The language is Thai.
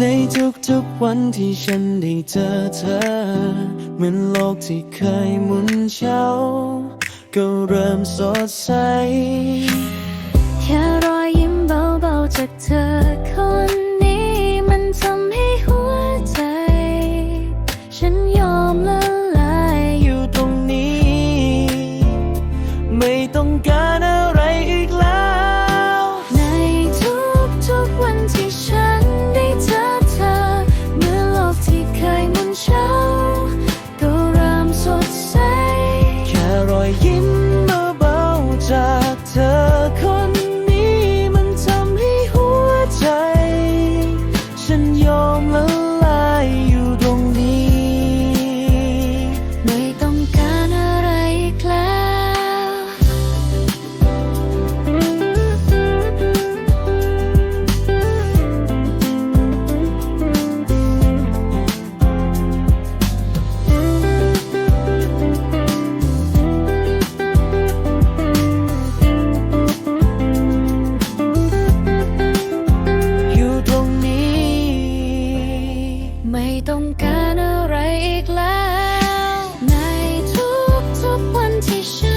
ในทุกๆวันที่ฉันได้เจอเธอ เหมือนโลกที่เคยหมุนเช้า ก็เริ่มสดใส แค่รอยยิ้มเบาๆจากเธอคนนี้ มันทำให้หัวใจ ฉันยอมละลายอยู่ตรงนี้ ไม่ต้องการอะไร ต้องการอะไรอีกแล้ว ในทุกๆวันที่ฉัน